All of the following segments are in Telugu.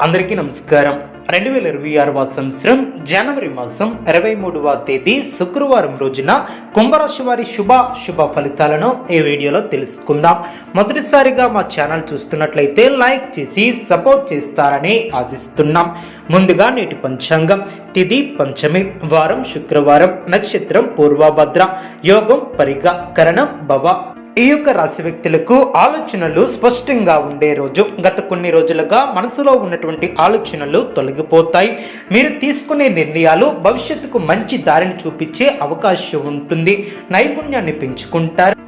అందరికీ నమస్కారం. రెండు వేల ఇరవై ఆరవ సంవత్సరం జనవరి మాసం ఇరవై మూడవ తేదీ శుక్రవారం రోజున కుంభరాశి వారి శుభ శుభ ఫలితాలను ఈ వీడియోలో తెలుసుకుందాం. మొదటిసారిగా మా ఛానల్ చూస్తున్నట్లయితే లైక్ చేసి సపోర్ట్ చేస్తారని ఆశిస్తున్నాం. ముందుగా నేటి పంచాంగం. తిథి పంచమి వారం శుక్రవారం నక్షత్రం పూర్వభద్ర యోగం పరిగ కరణం భవ ఈ యొక్క రాశి వ్యక్తులకు ఆలోచనలు స్పష్టంగా ఉండే రోజు. గత కొన్ని రోజులుగా మనసులో ఉన్నటువంటి ఆలోచనలు తొలగిపోతాయి. మీరు తీసుకునే నిర్ణయాలు భవిష్యత్తుకు మంచి దారిని చూపించే అవకాశం ఉంటుంది. నైపుణ్యాన్ని పెంచుకుంటారు.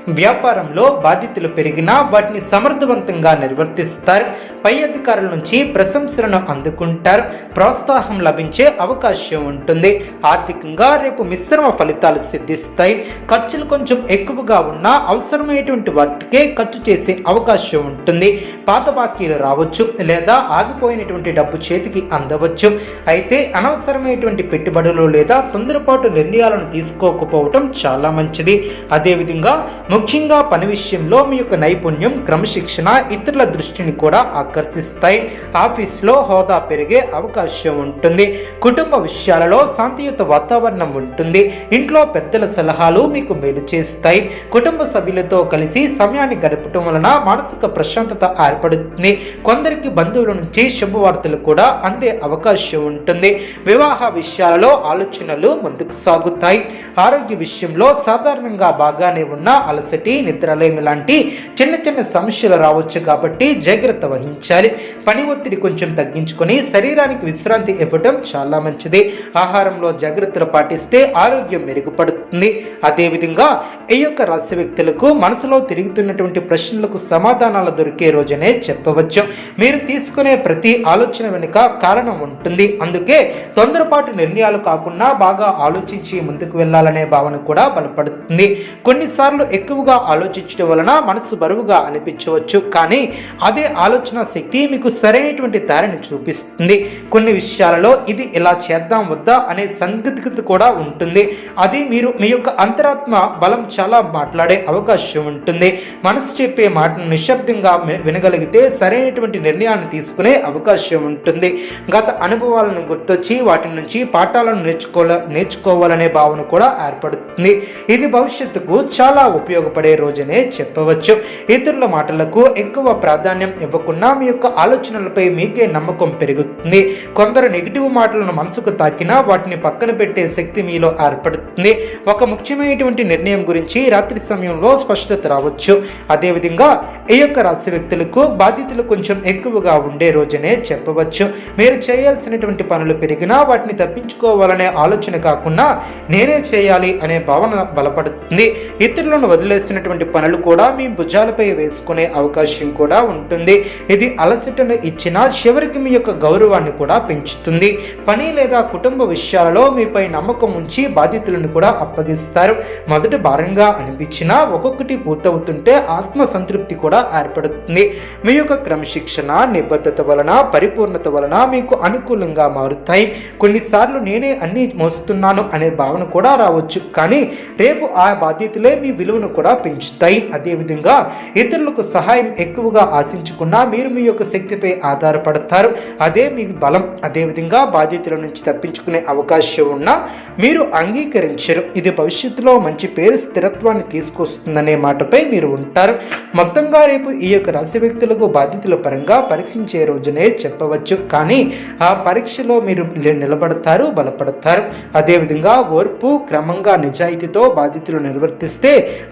వ్యాపారంలో బాధ్యతలు పెరిగినా వాటిని సమర్థవంతంగా నిర్వర్తిస్తారు. పై అధికారుల నుంచి ప్రశంసలను అందుకుంటారు. ప్రోత్సాహం లభించే అవకాశం ఉంటుంది. ఆర్థికంగా రేపు మిశ్రమ ఫలితాలు సిద్ధిస్తాయి. ఖర్చులు కొంచెం ఎక్కువగా ఉన్నా అవసరమైనటువంటి వాటికే ఖర్చు చేసే అవకాశం ఉంటుంది. పాత బాకీలు రావచ్చు లేదా ఆగిపోయినటువంటి డబ్బు చేతికి అందవచ్చు. అయితే అనవసరమైనటువంటి పెట్టుబడులు లేదా తొందరపాటు నిర్ణయాలను తీసుకోకపోవటం చాలా మంచిది. అదేవిధంగా ముఖ్యంగా పని విషయంలో మీ యొక్క నైపుణ్యం క్రమశిక్షణ ఇతరుల దృష్టిని కూడా ఆకర్షిస్తాయి. ఆఫీస్లో హోదా పెరిగే అవకాశం ఉంటుంది. కుటుంబ విషయాలలో శాంతియుత వాతావరణం ఉంటుంది. ఇంట్లో పెద్దల సలహాలు మీకు మేలు చేస్తాయి. కుటుంబ సభ్యులతో కలిసి సమయాన్ని గడపటం వలన మానసిక ప్రశాంతత ఏర్పడుతుంది. కొందరికి బంధువుల నుంచి శుభవార్తలు కూడా అందే అవకాశం ఉంటుంది. వివాహ విషయాలలో ఆలోచనలు ముందుకు సాగుతాయి. ఆరోగ్య విషయంలో సాధారణంగా బాగానే ఉన్న అలసటి నిద్రలేమి లాంటి చిన్న చిన్న సమస్యలు రావచ్చు కాబట్టి జాగ్రత్త వహించాలి. పని ఒత్తిడి కొంచెం తగ్గించుకొని శరీరానికి విశ్రాంతి ఇవ్వటం చాలా మంచిది. ఆహారంలో జాగ్రత్తలు పాటిస్తే ఆరోగ్యం మెరుగుపడుతుంది. అదేవిధంగా ఈ యొక్క రాశి వ్యక్తులకు మనసులో తిరుగుతున్నటువంటి ప్రశ్నలకు సమాధానాలు దొరికే రోజునే చెప్పవచ్చు. మీరు తీసుకునే ప్రతి ఆలోచన వెనుక కారణం ఉంటుంది. అందుకే తొందరపాటు నిర్ణయాలు కాకుండా బాగా ఆలోచించి ముందుకు వెళ్ళాలనే భావన కూడా బలపడుతుంది. కొన్నిసార్లు ఎక్కువగా ఆలోచించడం వలన మనసు బరువుగా అనిపించవచ్చు. కానీ అదే ఆలోచన శక్తి మీకు సరైనటువంటి దారిని చూపిస్తుంది. కొన్ని విషయాలలో ఇది ఇలా చేద్దాం వద్దా అనే సందిగ్ధత కూడా ఉంటుంది. అది మీరు మీ యొక్క అంతరాత్మ బలం చాలా మాట్లాడే అవకాశం ఉంటుంది. మనసు చెప్పే మాటను నిశ్శబ్దంగా వినగలిగితే సరైనటువంటి నిర్ణయాన్ని తీసుకునే అవకాశం ఉంటుంది. గత అనుభవాలను గుర్తొచ్చి వాటి నుంచి పాఠాలను నేర్చుకోవాల నేర్చుకోవాలనే భావన కూడా ఏర్పడుతుంది. ఇది భవిష్యత్తుకు చాలా ఉపయోగపడే రోజునే చెప్పవచ్చు. ఇతరుల మాటలకు ఎక్కువ ప్రాధాన్యం ఇవ్వకుండా మీ యొక్క ఆలోచనలపై మీకే నమ్మకం పెరుగుతుంది. కొందరు నెగిటివ్ మాటలను మనసుకు తాకినా వాటిని పక్కన పెట్టే శక్తి మీలో ఏర్పడుతుంది. ఒక ముఖ్యమైనటువంటి నిర్ణయం గురించి రాత్రి సమయంలో స్పష్టత రావచ్చు. అదేవిధంగా ఈ యొక్క రాశి వ్యక్తులకు బాధ్యతలు కొంచెం ఎక్కువగా ఉండే రోజునే చెప్పవచ్చు. మీరు చేయాల్సినటువంటి పనులు పెరిగినా వాటిని తప్పించుకోవాలనే ఆలోచన కాకుండా నేనే చేయాలి అనే భావన బలపడుతుంది. ఇతరులను వదిలేసినటువంటి పనులు కూడా మీ భుజాలపై వేసుకునే అవకాశం కూడా ఉంటుంది. ఇది అలసటను ఇచ్చినా చివరికి మీ యొక్క గౌరవాన్ని కూడా పెంచుతుంది. పని లేదా కుటుంబ విషయాలలో మీపై నమ్మకం ఉంచి బాధ్యతలను కూడా అప్పగిస్తారు. మొదట భారంగా అనిపించినా ఒక్కొక్కటి పూర్తవుతుంటే ఆత్మ సంతృప్తి కూడా ఏర్పడుతుంది. మీ యొక్క క్రమశిక్షణ నిబద్ధత వలన పరిపూర్ణత వలన మీకు అనుకూలంగా మారుతాయి. కొన్నిసార్లు నేనే అన్ని మోస్తున్నాను అనే భావన కూడా రావచ్చు. కానీ రేపు ఆ బాధ్యతలే మీ విలువను కూడా పెంచుతాయి. అదేవిధంగా ఇతరులకు సహాయం ఎక్కువగా ఆశించకుండా మీరు మీ యొక్క శక్తిపై ఆధారపడతారు. అదే మీ బలం. అదేవిధంగా బాధ్యతల నుంచి తప్పించుకునే అవకాశం ఉన్నా మీరు అంగీకరించరు. ఇది భవిష్యత్తులో మంచి పేరు స్థిరత్వాన్ని తీసుకొస్తుందనే మాటపై మీరు ఉంటారు. మొత్తంగా రేపు ఈ యొక్క రాశి వ్యక్తులకు బాధ్యతల పరంగా పరీక్షించే రోజునే చెప్పవచ్చు. కానీ ఆ పరీక్షలో మీరు నిలబడతారు బలపడతారు. అదేవిధంగా ఓర్పు క్రమంగా నిజాయితీతో బాధ్యతలు నిర్వర్తిస్తే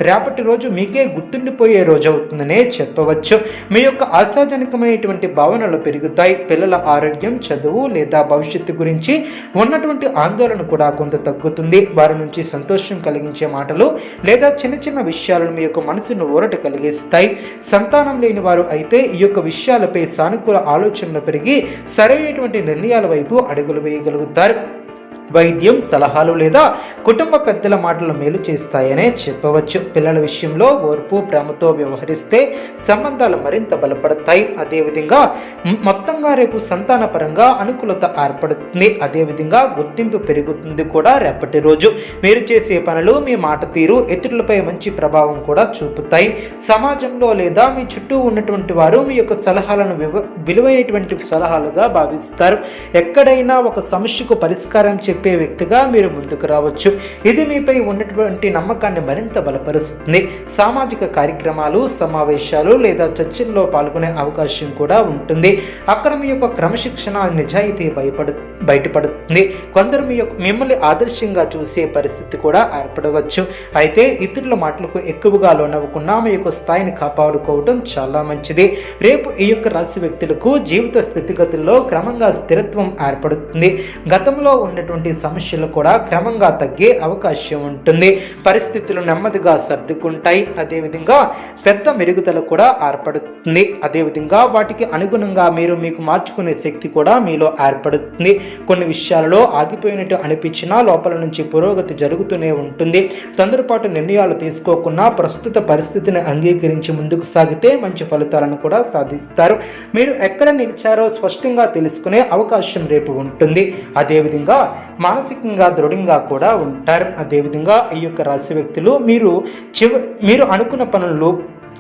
రేపటి రోజు మీకే గుర్తుండిపోయే రోజు అవుతుందనే చెప్పవచ్చు. మీ యొక్క ఆశాజనకమైనటువంటి భావనలు పెరుగుతాయి. పిల్లల ఆరోగ్యం చదువు లేదా భవిష్యత్తు గురించి ఉన్నటువంటి ఆందోళన కూడా కొంత తగ్గుతుంది. వారి నుంచి సంతోషం కలిగించే మాటలు లేదా చిన్న చిన్న విషయాలను మీ యొక్క మనసును ఊరట కలిగిస్తాయి. సంతానం లేని వారు అయితే ఈ యొక్క విషయాలపై సానుకూల ఆలోచనలు పెరిగి సరైనటువంటి నిర్ణయాల వైపు అడుగులు వేయగలుగుతారు. వైద్యం సలహాలు లేదా కుటుంబ పెద్దల మాటలు మేలు చేస్తాయనే చెప్పవచ్చు. పిల్లల విషయంలో ఓర్పు ప్రేమతో వ్యవహరిస్తే సంబంధాలు మరింత బలపడతాయి. అదేవిధంగా మొత్తంగా రేపు సంతాన పరంగా అనుకూలత ఏర్పడుతుంది. అదేవిధంగా గుర్తింపు పెరుగుతుంది కూడా రేపటి రోజు. మీరు చేసే పనులు మీ మాట తీరు ఇతరులపై మంచి ప్రభావం కూడా చూపుతాయి. సమాజంలో లేదా మీ చుట్టూ ఉన్నటువంటి వారు మీ యొక్క సలహాలను విలువైనటువంటి సలహాలుగా భావిస్తారు. ఎక్కడైనా ఒక సమస్యకు పరిష్కారం చెప్పి వ్యక్తిగా మీరు ముందుకు రావచ్చు. ఇది మీపై ఉన్నటువంటి నమ్మకాన్ని మరింత బలపరుస్తుంది. సామాజిక కార్యక్రమాలు సమావేశాలు లేదా చర్చల్లో పాల్గొనే అవకాశం కూడా ఉంటుంది. అక్కడ మీ యొక్క క్రమశిక్షణ నిజాయితీ భయపడు బయటపడుతుంది. కొందరు మీ యొక్క మిమ్మల్ని ఆదర్శంగా చూసే పరిస్థితి కూడా ఏర్పడవచ్చు. అయితే ఇతరుల మాటలకు ఎక్కువగా లోనవ్వకుండా మీ యొక్క స్థాయిని కాపాడుకోవడం చాలా మంచిది. రేపు ఈ యొక్క రాశి వ్యక్తులకు జీవిత స్థితిగతుల్లో క్రమంగా స్థిరత్వం ఏర్పడుతుంది. గతంలో ఉన్నటువంటి సమస్యలు కూడా క్రమంగా తగ్గే అవకాశం ఉంటుంది. పరిస్థితులు నెమ్మదిగా సర్దుకుంటాయి. అదేవిధంగా పెద్ద మెరుగుదల కూడా ఏర్పడుతుంది. అదేవిధంగా వాటికి అనుగుణంగా మీరు మీకు మార్చుకునే శక్తి కూడా మీలో ఏర్పడుతుంది. కొన్ని విషయాలలో ఆగిపోయినట్టు అనిపించినా లోపల నుంచి పురోగతి జరుగుతూనే ఉంటుంది. తొందరపాటు నిర్ణయాలు తీసుకోకుండా ప్రస్తుత పరిస్థితిని అంగీకరించి ముందుకు సాగితే మంచి ఫలితాలను కూడా సాధిస్తారు. మీరు ఎక్కడ నిలిచారో స్పష్టంగా తెలుసుకునే అవకాశం రేపు ఉంటుంది. అదేవిధంగా మానసికంగా దృఢంగా కూడా ఉంటారు. అదేవిధంగా ఈ యొక్క రాశి వ్యక్తులు మీరు చివ మీరు అనుకున్న పనులు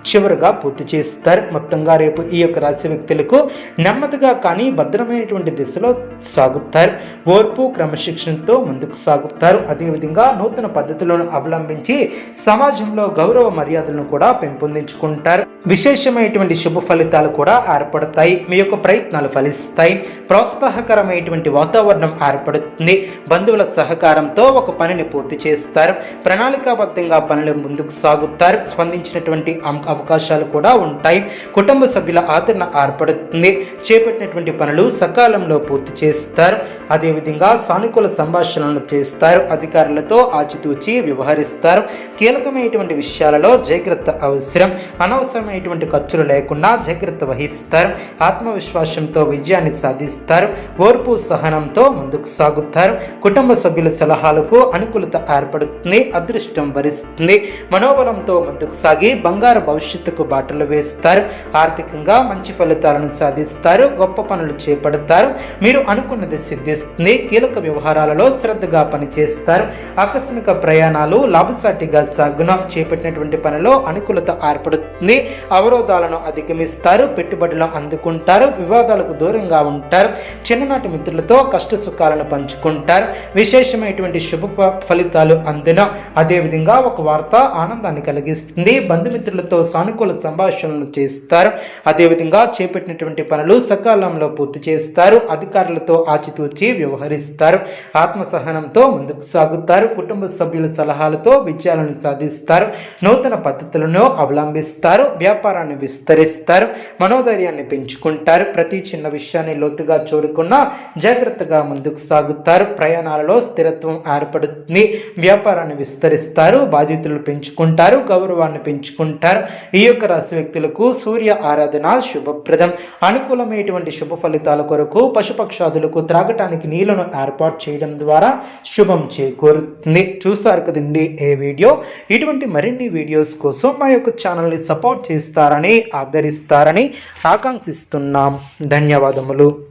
చివరిగా పూర్తి చేస్తారు. మొత్తంగా రేపు ఈ యొక్క రాశి వ్యక్తులకు నెమ్మదిగా కానీ భద్రమైనటువంటి దిశలో సాగుతారు. ఓర్పు క్రమశిక్షణతో ముందుకు సాగుతారు. అదేవిధంగా నూతన పద్ధతులను అవలంబించి సమాజంలో గౌరవ మర్యాదలను కూడా పెంపొందించుకుంటారు. విశేషమైనటువంటి శుభ ఫలితాలు కూడా ఏర్పడతాయి. మీ యొక్క ప్రయత్నాలు ఫలిస్తాయి. ప్రోత్సాహకరమైనటువంటి వాతావరణం ఏర్పడుతుంది. బంధువుల సహకారంతో ఒక పనిని పూర్తి చేస్తారు. ప్రణాళికాబద్ధంగా పనులు ముందుకు సాగుతారు. స్పందించినటువంటి అం- అవకాశాలు కూడా ఉంటాయి. కుటుంబ సభ్యుల ఆదరణ ఏర్పడుతుంది. చేపట్టినటువంటి పనులు సకాలంలో పూర్తి చేస్తారు. అదేవిధంగా సానుకూల సంభాషణలు చేస్తారు. అధికారులతో ఆచితూచి వ్యవహరిస్తారు. కీలకమైనటువంటి విషయాలలో జాగ్రత్త అవసరం. అనవసరం అనవసరమైనటువంటి ఖర్చులు లేకుండా జాగ్రత్త వహిస్తారు. ఆత్మవిశ్వాసంతో విజయాన్ని సాధిస్తారు. ఓర్పు సహనంతో ముందుకు సాగుతారు. కుటుంబ సభ్యుల సలహాలకు అనుకూలత ఏర్పడుతుంది. అదృష్టం భరిస్తుంది మనోబలంతో ముందుకు సాగి బంగారు భవిష్యత్తుకు బాటలు వేస్తారు. ఆర్థికంగా మంచి ఫలితాలను సాధిస్తారు. గొప్ప పనులు చేపడతారు. మీరు అనుకున్నది సిద్ధిస్తుంది. కీలక వ్యవహారాలలో శ్రద్ధగా పనిచేస్తారు. ఆకస్మిక ప్రయాణాలు లాభసాటిగా సాగున చేపట్టినటువంటి పనిలో అనుకూలత ఏర్పడుతుంది. అవరోధాలను అధిగమిస్తారు పెట్టుబడులను అందుకుంటారు వివాదాలకు దూరంగా ఉంటారు చిన్ననాటి మిత్రులతో కష్ట సుఖాలను పంచుకుంటారు. విశేషమైనటువంటి శుభ ఫలితాలు అందిన అదేవిధంగా ఒక వార్త ఆనందాన్ని కలిగిస్తుంది. బంధుమిత్రులతో సానుకూల సంభాషణలు చేస్తారు. అదేవిధంగా చేపట్టినటువంటి పనులు సకాలంలో పూర్తి చేస్తారు. అధికారులతో ఆచితూచి వ్యవహరిస్తారు. ఆత్మసహనంతో ముందుకు సాగుతారు. కుటుంబ సభ్యుల సలహాలతో విజయాలను సాధిస్తారు. నూతన పద్ధతులను అవలంబిస్తారు. వ్యాపారాన్ని విస్తరిస్తారు మనోధైర్యాన్ని పెంచుకుంటారు ప్రతి చిన్న విషయాన్ని లోతుగా చూడకుండా జాగ్రత్తగా ముందుకు సాగుతారు ప్రయాణాలలో స్థిరత్వం ఏర్పడుతుంది వ్యాపారాన్ని విస్తరిస్తారు బాధ్యతలు పెంచుకుంటారు గౌరవాన్ని పెంచుకుంటారు. ఈ యొక్క రాశి వ్యక్తులకు సూర్య ఆరాధన శుభప్రదం. అనుకూలమైనటువంటి శుభ ఫలితాల కొరకు పశుపక్షాదులకు త్రాగటానికి నీళ్ళను ఏర్పాటు చేయడం ద్వారా శుభం చేకూరుతుంది. చూసారు కదండి ఏ వీడియో? ఇటువంటి మరిన్ని వీడియోస్ కోసం మా యొక్క ఛానల్ని సపోర్ట్ చేసి చేస్తారని ఆదరిస్తారని ఆకాంక్షిస్తున్నాం. ధన్యవాదములు.